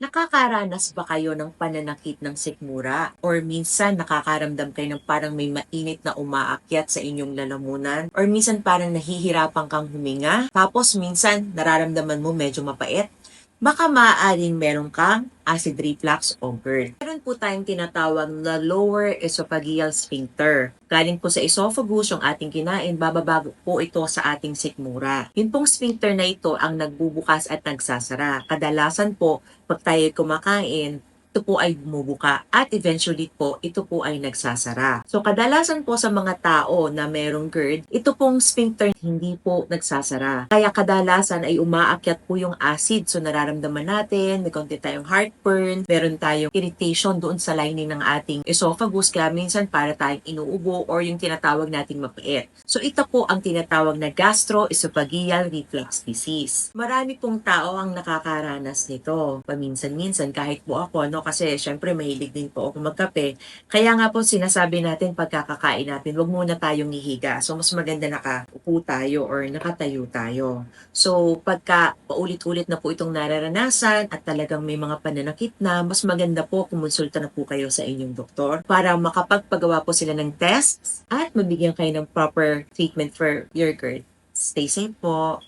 Nakakaranas ba kayo ng pananakit ng sikmura? Or minsan nakakaramdam kayo ng parang may mainit na umaakyat sa inyong lalamunan? Or minsan parang nahihirapan kang huminga? Tapos minsan nararamdaman mo medyo mapait? Baka maaaring meron kang acid reflux o GERD. Meron po tayong tinatawag na lower esophageal sphincter. Galing po sa esophagus yung ating kinain, bababa po ito sa ating sikmura. Yun pong sphincter na ito ang nagbubukas at nagsasara. Kadalasan po, pag tayo kumakain, ito po ay bumubuka at eventually po ito po ay nagsasara. So kadalasan po sa mga tao na merong GERD, ito pong sphincter hindi po nagsasara. Kaya kadalasan ay umaakyat po yung acid. So nararamdaman natin, may konti tayong heartburn, meron tayong irritation doon sa lining ng ating esophagus kaya minsan para tayong inuubo or yung tinatawag nating mapait. So ito po ang tinatawag na gastroesophageal reflux disease. Marami pong tao ang nakakaranas nito. Paminsan-minsan kahit po ako, no, kasi syempre mahilig din po ako magkape. Kaya nga po sinasabi natin pagkakakain natin, wag muna tayong hihiga. So mas maganda nakaupo tayo or nakatayo tayo. So pagka paulit-ulit na po itong nararanasan at talagang may mga pananakit na, mas maganda po kumonsulta na po kayo sa inyong doktor para makapagpagawa po sila ng tests at mabigyan kayo ng proper treatment for your GERD. Stay safe po.